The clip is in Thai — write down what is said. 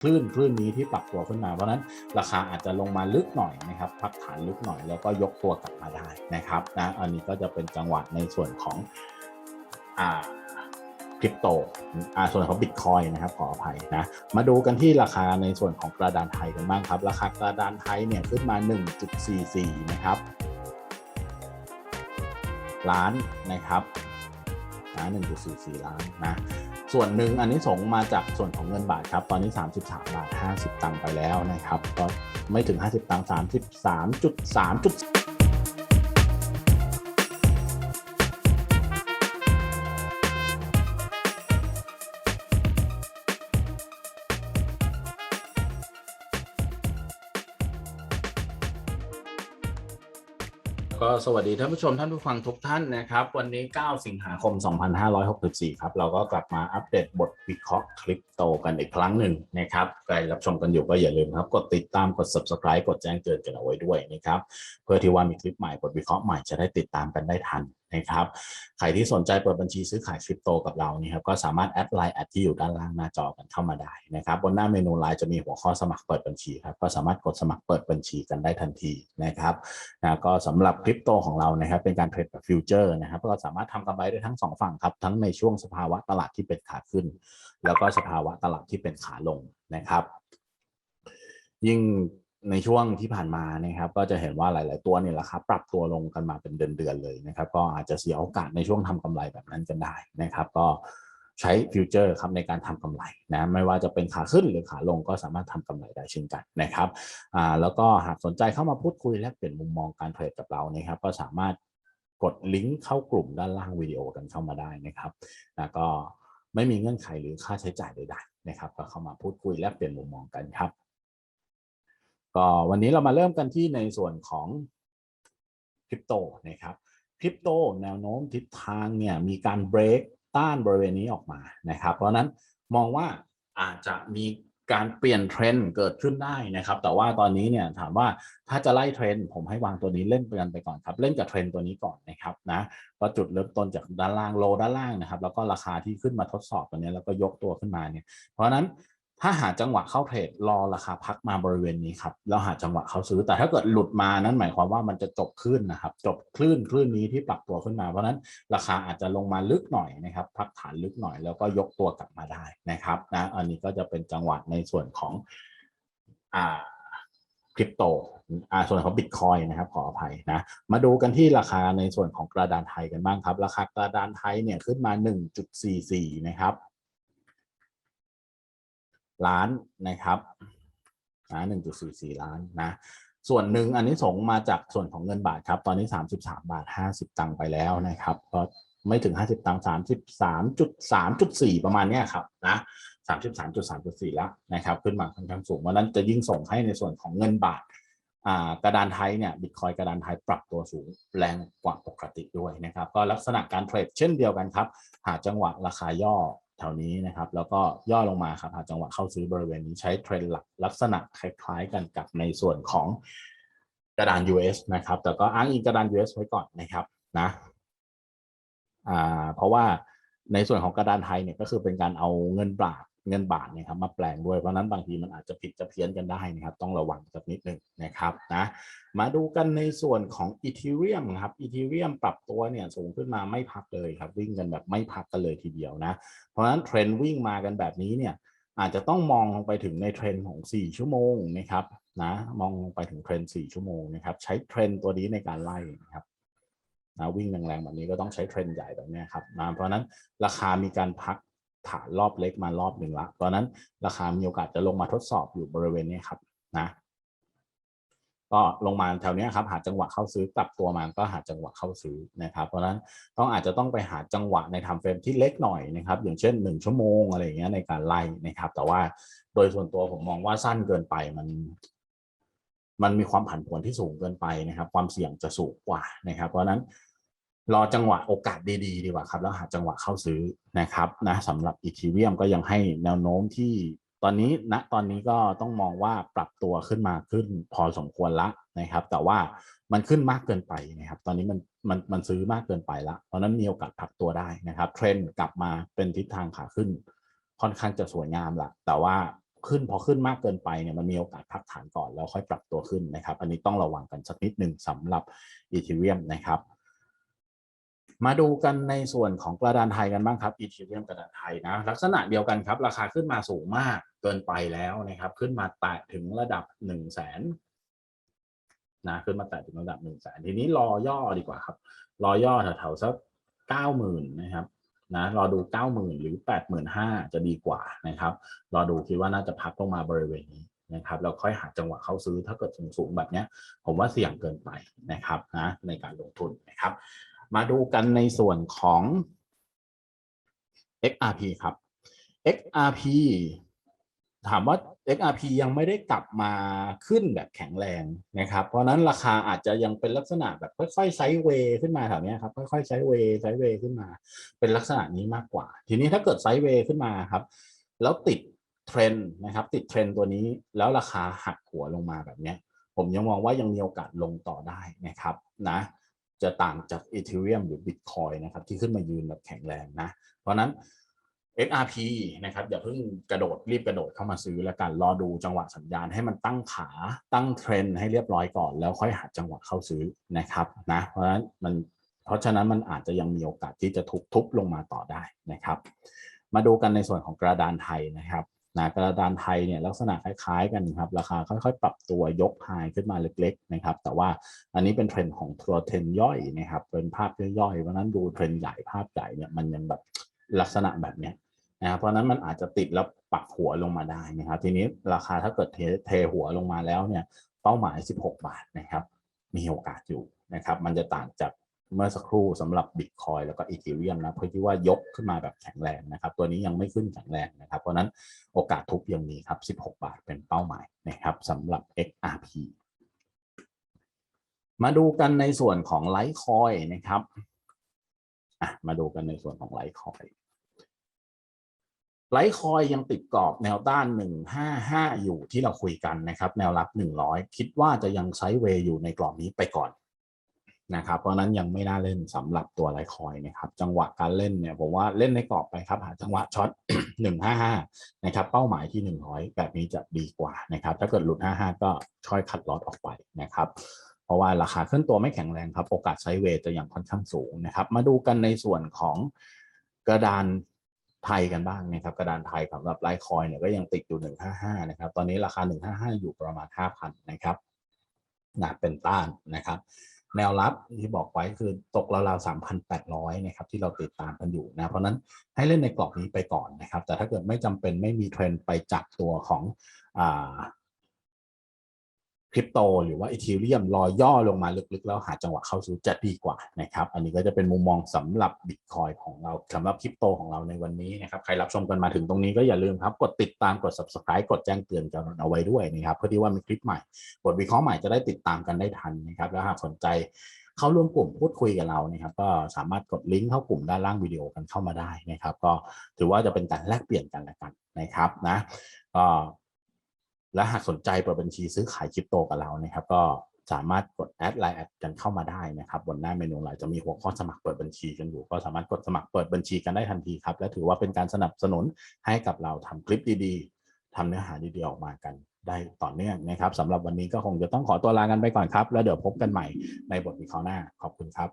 คลื่นคลื่นนี้ที่ปรับตัวขึ้นมาเพราะนั้นราคาอาจจะลงมาลึกหน่อยนะครับพักฐานลึกหน่อยแล้วก็ยกตัวกลับมาได้นะครับนะอันนี้ก็จะเป็นจังหวะในส่วนของอ่าคริปโตอ่าส่วนของบิตคอยนะครับขออภัยนะมาดูกันที่ราคาในส่วนของกระดานไทยกันบ้างครับ ราคากระดานไทยเนี่ยขึ้นมา 1.44 นะครับ ล้านนะครับนะ1.44 ล้านนะ ส่วนหนึ่งอันนี้ส่งมาจากส่วนของเงินบาทครับ ตอนนี้ 33 บาท 50 ตังค์ไปแล้วนะครับ ก็ไม่ถึง 50 ตังค์33.3 สวัสดีท่านผู้ชมท่านผู้ฟังทุกท่านนะครับ วันนี้ 9 สิงหาคม 2564 ครับ เราก็กลับมาอัปเดตบทวิเคราะห์คริปโตกันอีกครั้งหนึ่งนะครับใครรับชมกันอยู่ก็อย่าลืมครับ กดติดตามกด subscribe กดแจ้งเตือนกันเอาไว้ด้วยนะครับ เพื่อที่ว่ามีคลิปใหม่บทวิเคราะห์ใหม่จะได้ติดตามกันได้ทัน นะครับ ใครที่สนใจเปิดบัญชีซื้อขายคริปโตกับเรานี่ครับก็สามารถแอดไลน์แอดที่อยู่ด้านล่างหน้าจอกันเข้ามาได้นะครับ บนหน้าเมนูไลน์จะมีหัวข้อสมัครเปิดบัญชีครับก็สามารถกดสมัครเปิดบัญชีกันได้ทันทีนะครับนะก็สำหรับคริปโตของเรานะครับเป็นการเทรดแบบฟิวเจอร์นะครับก็สามารถทำกำไรได้ทั้งสองฝั่งครับทั้งในช่วงสภาวะตลาดที่เป็นขาขึ้น แล้วก็สภาวะตลาดที่เป็นขาลงนะครับ ยิ่ง ในช่วงที่ผ่านมานะครับ ก็จะเห็นว่าหลาย ๆ ตัวเนี่ยราคาปรับตัวลงกันมาเป็นเดือน ๆ เลยนะครับ ก็อาจจะเสียโอกาสในช่วงทำกำไรแบบนั้นกันได้นะครับ ก็ใช้ฟิวเจอร์ครับในการทำกำไรนะไม่ว่าจะเป็นขาขึ้นหรือขาลงก็สามารถทำกำไรได้เช่นกันนะครับอ่าแล้วก็หากสนใจเข้ามาพูดคุยแลกเปลี่ยนมุมมองการเทรดกับเรานะครับ ก็สามารถกดลิงก์เข้ากลุ่มด้านล่างวิดีโอกันเข้ามาได้นะครับแล้วก็ไม่มีเงื่อนไขหรือค่าใช้จ่ายใด ๆ นะครับ ก็เข้ามาพูดคุยแลกเปลี่ยนมุมมองกันครับ ก็วันนี้เรามาเริ่มกันที่ในส่วนของคริปโตนะครับคริปโตแนวโน้มทิศทางเนี่ยมีการเบรกต้านบริเวณนี้ออกมานะครับ เพราะนั้นมองว่าอาจจะมีการเปลี่ยนเทรนด์เกิดขึ้นได้นะครับ แต่ว่าตอนนี้เนี่ยถามว่าถ้าจะไล่เทรนด์ผมให้วางตัวนี้เล่นไปกันไปก่อนครับ เล่นกับเทรนด์ตัวนี้ก่อนนะครับนะก็จุดเริ่มต้นจากด้านล่างโลด้านล่างนะครับ แล้วก็ราคาที่ขึ้นมาทดสอบตัวนี้แล้วก็ยกตัวขึ้นมาเนี่ย เพราะฉะนั้น ถ้าหาจังหวะเข้าเทรดรอราคาพักมาบริเวณนี้ครับแล้วหาจังหวะเข้าซื้อ แต่ถ้าเกิดหลุดมานั้นหมายความว่ามันจะจบคลื่นนะครับ จบคลื่นคลื่นนี้ที่ปรับตัวขึ้นมา เพราะฉะนั้นราคาอาจจะลงมาลึกหน่อยนะครับ พักฐานลึกหน่อยแล้วก็ยกตัวกลับมาได้นะครับนะอันนี้ก็จะเป็นจังหวะในส่วนของอ่าคริปโตอ่าส่วนของบิตคอยนะครับขออภัยนะ มาดูกันที่ราคาในส่วนของกระดานไทยกันบ้างครับ ราคากระดานไทยเนี่ยขึ้นมา 1.44 นะครับ ล้านนะครับนะหนึ่งจุดสี่สี่ล้านนะส่วนหนึ่งอันนี้ส่งมาจากส่วนของเงินบาทครับ ตอนนี้สามสิบสามบาทห้าสิบตังค์ไปแล้วนะครับก็ไม่ถึงห้าสิบตังค์สามสิบสามจุดสามจุดสี่ประมาณเนี้ยครับนะสามสิบสามจุดสามจุดสี่แล้วนะครับ ขึ้นมาค่อนข้างสูงวันนั้นจะยิ่งส่งให้ในส่วนของเงินบาทกระดานไทยเนี่ยบิตคอยกระดานไทยปรับตัวสูงแรงกว่าปกติด้วยนะครับ ก็ลักษณะการเทรดเช่นเดียวกันครับ หาจังหวะราคาย่อ แถวนี้นะครับ แล้วก็ย่อลงมาครับหาจังหวะเข้าซื้อบริเวณนี้ใช้เทรนด์หลักลักษณะคล้ายๆกันกับในส่วนของกระดาน US นะครับ แต่ก็อ้างอิงกระดาน US ไว้ก่อนนะครับนะอ่าเพราะว่าในส่วนของกระดานไทยเนี่ยก็คือเป็นการเอาเงินบาท เงินบาทเนี่ยครับมาแปลงด้วยเพราะนั้นบางทีมันอาจจะผิดจะเพี้ยนกันได้นะครับ ต้องระวังสักนิดหนึ่งนะครับนะมาดูกันในส่วนของอีเทเรียมครับอีเทเรียมปรับตัวเนี่ยสูงขึ้นมาไม่พักเลยครับวิ่งกันแบบไม่พักกันเลยทีเดียวนะ เพราะฉะนั้นเทรนด์วิ่งมากันแบบนี้เนี่ยอาจจะต้องมองลงไปถึงในเทรนด์ของ 4 ชั่วโมงนะครับนะมองลงไปถึงเทรนด์ 4 ชั่วโมงนะครับใช้เทรนด์ตัวนี้ในการไล่นะครับนะวิ่งแรงๆแบบนี้ก็ต้องใช้เทรนด์ใหญ่แบบนี้ครับนะเพราะฉะนั้นราคามีการพัก ฐานรอบเล็กมารอบหนึ่งละตอนนั้นราคามีโอกาสจะลงมาทดสอบอยู่บริเวณนี้ครับนะ ก็ลงมาแถวเนี้ยครับ หาจังหวะเข้าซื้อกลับตัวมาก็หาจังหวะเข้าซื้อนะครับ เพราะฉะนั้นต้องอาจจะต้องไปหาจังหวะในทำเฟรมที่เล็กหน่อยนะครับ อย่างเช่น 1 ชั่วโมงอะไรอย่างเงี้ยในการไล่นะครับ แต่ว่าโดยส่วนตัวผมมองว่าสั้นเกินไปมันมันมีความผันผวนที่สูงเกินไปนะครับ ความเสี่ยงจะสูงกว่านะครับ เพราะฉะนั้น รอจังหวะโอกาสดีๆดีกว่าครับแล้วหาจังหวะเข้าซื้อนะครับนะสำหรับอีทีเรียมก็ยังให้แนวโน้มที่ตอนนี้ณตอนนี้ก็ต้องมองว่าปรับตัวขึ้นมาขึ้นพอสมควรละนะครับ แต่ว่ามันขึ้นมากเกินไปนะครับ ตอนนี้มันมันมันซื้อมากเกินไปละเพราะนั้นมีโอกาสพักตัวได้นะครับ เทรนด์กลับมาเป็นทิศทางขาขึ้น ค่อนข้างจะสวยงามละแต่ว่าขึ้นพอขึ้นมากเกินไปเนี่ยมันมีโอกาสพักฐานก่อนแล้วค่อยปรับตัวขึ้นนะครับ อันนี้ต้องระวังกันสักนิดหนึ่งสำหรับอีเทเรียมนะครับ มาดูกันในส่วนของกระดานไทยกันบ้างครับอีเทเรียมกระดานไทยนะลักษณะเดียวกันครับ ราคาขึ้นมาสูงมากเกินไปแล้วนะครับ ขึ้นมาแตะถึงระดับ1นึ่งแสนนะขึ้นมาแตะถึงระดับ1นึ่งแสนทีนี้รอย่อดีกว่าครับ รอย่อแถวๆสักเก้าหมื่นนะครับนะรอดูเก้าหมื่นหรือแปดหมื่นห้าจะดีกว่านะครับรอดูคิดว่าน่าจะพักลงมาบริเวณนี้นะครับแล้วค่อยหาจังหวะเข้าซื้อถ้าเกิดสูงๆแบบเนี้ยผมว่าเสี่ยงเกินไปนะครับนะในการลงทุนนะครับ มาดูกันในส่วนของ XRP ครับ XRP ถามว่า XRP ยังไม่ได้กลับมาขึ้นแบบแข็งแรงนะครับ เพราะนั้นราคาอาจจะยังเป็นลักษณะแบบค่อยๆไซด์เวย์ขึ้นมาแถวนี้ครับ ค่อยๆไซด์เวย์ไซด์เวย์ขึ้นมา เป็นลักษณะนี้มากกว่า ทีนี้ถ้าเกิดไซด์เวย์ขึ้นมาครับ แล้วติดเทรนด์นะครับ ติดเทรนด์ตัวนี้แล้วราคาหักหัวลงมาแบบนี้ผมยังมองว่ายังมีโอกาสลงต่อได้นะครับนะ จะต่างจากอีเทเรียมหรือ Bitcoin นะครับที่ขึ้นมายืนแบบแข็งแรงนะ เพราะนั้น XRP นะครับอย่าเพิ่งกระโดดรีบกระโดดเข้ามาซื้อแล้วกันรอดูจังหวะสัญญาณให้มันตั้งขาตั้งเทรนให้เรียบร้อยก่อน แล้วค่อยหาจังหวะเข้าซื้อนะครับนะเพราะฉะนั้นมันเพราะฉะนั้นมันอาจจะยังมีโอกาสที่จะทุบทุบลงมาต่อได้นะครับ มาดูกันในส่วนของกระดานไทยนะครับ นะกระดานไทยเนี่ยลักษณะคล้ายๆกันครับราคาค่อยๆ ปรับตัวยกไฮขึ้นมาเล็กๆนะครับแต่ว่าอันนี้เป็นเทรนด์ของตัวเทรนย่อยนะครับเป็นภาพย่อยๆเพราะนั้นดูเทรนด์ใหญ่ภาพใหญ่เนี่ยมันยังแบบลักษณะแบบเนี้ยนะครับเพราะนั้นมันอาจจะติดแล้วปรับหัวลงมาได้นะครับ ทีนี้ราคาถ้าเกิดเทเทหัวลงมาแล้วเนี่ยเป้าหมาย 16 บาทนะครับ มีโอกาสอยู่นะครับ มันจะต่างจาก เมื่อสักครู่สำหรับ Bitcoin แล้วก็ Ethereum นะเพื่อที่ว่ายกขึ้นมาแบบแข็งแรงนะครับ ตัวนี้ยังไม่ขึ้นแข็งแรงนะครับ เพราะนั้นโอกาสทุบยังมีครับ 16 บาทเป็นเป้าหมายนะครับสำหรับ XRP มาดูกันในส่วนของ Litecoin นะครับอะมาดูกันในส่วนของ Litecoin ไลท์คอยยังติดกรอบแนวต้าน 155 อยู่ที่เราคุยกันนะครับ แนวรับ 100 คิดว่าจะยังไซด์เวย์อยู่ในกรอบนี้ไปก่อน นะครับ เพราะนั้นยังไม่น่าเล่นสำหรับตัวไลคอยนะครับ จังหวะการเล่นเนี่ยผมว่าเล่นในกรอบไปครับหาจังหวะช็อต 155 นะครับ เป้าหมายที่ 100 แบบนี้จะดีกว่านะครับ ถ้าเกิดหลุด 55 ก็ช่อยคัดลอตออกไปนะครับ เพราะว่าราคาขึ้นตัวไม่แข็งแรงครับ โอกาสไซเวย์จะยังค่อนข้างสูงนะครับ มาดูกันในส่วนของกระดานไทยกันบ้างนะครับ กระดานไทยสำหรับไลคอยเนี่ยก็ยังติดอยู่ 155 นะครับ ตอนนี้ราคา 155 อยู่ประมาณ 5,000 นะครับนะเป็นต้านนะครับ แนวรับที่บอกไว้คือตกราวๆสามพันแปดร้อยนะครับที่เราติดตามกันอยู่นะ เพราะนั้นให้เล่นในกรอบนี้ไปก่อนนะครับ แต่ถ้าเกิดไม่จำเป็นไม่มีเทรนด์ไปจับตัวของอ่า คริปโตหรือว่าอีเทเรียมรอย่อลงมาลึกๆ แล้วหาจังหวะเข้าซื้อจะดีกว่านะครับ อันนี้ก็จะเป็นมุมมองสำหรับบิตคอยของเราสำหรับคริปโตของเราในวันนี้นะครับ ใครรับชมกันมาถึงตรงนี้ก็อย่าลืมครับ กดติดตามกด subscribe กดแจ้งเตือนกันเอาไว้ด้วยนะครับ เพื่อที่ว่ามีคลิปใหม่ บทวิเคราะห์ใหม่จะได้ติดตามกันได้ทันนะครับ แล้วหากสนใจเข้าร่วมกลุ่มพูดคุยกับเรานะครับ ก็สามารถกดลิงก์เข้ากลุ่มด้านล่างวิดีโอกันเข้ามาได้นะครับ ก็ถือว่าจะเป็นการแลกเปลี่ยนกันละกันนะครับนะก็ และหากสนใจเปิดบัญชีซื้อขายคริปโตกับเรานะครับ ก็สามารถกดแอดไลน์แอดกันเข้ามาได้นะครับบนหน้าเมนูไลน์จะมีหัวข้อสมัครเปิดบัญชีกันอยู่ ก็สามารถกดสมัครเปิดบัญชีกันได้ทันทีครับ และถือว่าเป็นการสนับสนุนให้กับเราทำคลิปดีๆทำเนื้อหาดีๆออกมากันได้ต่อเนื่องนะครับสำหรับวันนี้ก็คงจะต้องขอตัวลากันไปก่อนครับ แล้วเดี๋ยวพบกันใหม่ในบทวิเคราะห์หน้าขอบคุณครับ